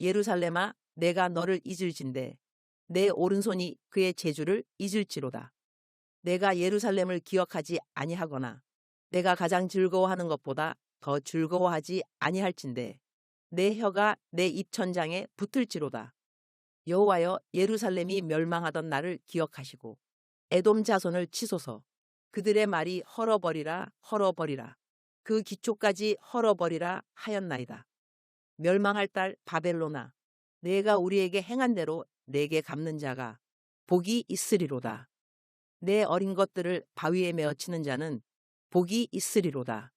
예루살렘아 내가 너를 잊을진데 내 오른손이 그의 제주를 잊을지로다. 내가 예루살렘을 기억하지 아니하거나 내가 가장 즐거워하는 것보다 더 즐거워하지 아니할진데 내 혀가 내 입천장에 붙을지로다. 여호와여 예루살렘이 멸망하던 날을 기억하시고 에돔 자손을 치소서 그들의 말이 헐어버리라 헐어버리라 그 기초까지 헐어버리라 하였나이다. 멸망할 딸 바벨로나 내가 우리에게 행한 대로 내게 갚는 자가 복이 있으리로다. 내 어린 것들을 바위에 메어 치는 자는 복이 있으리로다.